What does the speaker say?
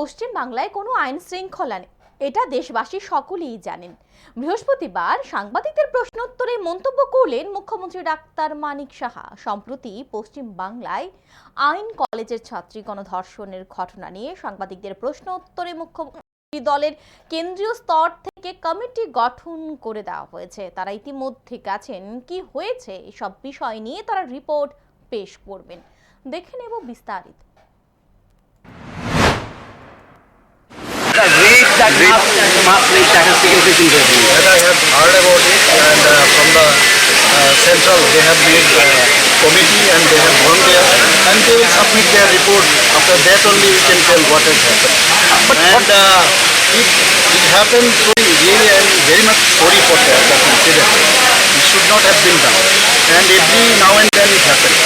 পশ্চিম বাংলায় কোনো আইন শৃঙ্খলা নেই। এটা দেশবাসী সকলেই জানেন। বৃহস্পতিবার সাংবাদিকদের প্রশ্নোত্তরে মন্তব্য করলেন মুখ্যমন্ত্রী ডাক্তার মানিক সাহা। সম্প্রতি পশ্চিম বাংলায় আইন কলেজের ছাত্রী গণধর্ষণের ঘটনা নিয়ে সাংবাদিকদের প্রশ্নোত্তরে মুখ্যমন্ত্রী দলের কেন্দ্রীয় স্তর থেকে কমিটি গঠন করে দেওয়া হয়েছে। তারা ইতিমধ্যে গেছেন কি হয়েছে, এসব বিষয় নিয়ে তারা রিপোর্ট পেশ করবেন। দেখে নেব বিস্তারিত। That mass, mass that has taken place in that I have heard about it and uh, from the uh, central they have made a committee and they have gone there and they will submit their report. After that only we can tell what has happened. But and uh, if it happened, so really I am very much sorry for that, that incident. It should not have been done. And every now and then it happens.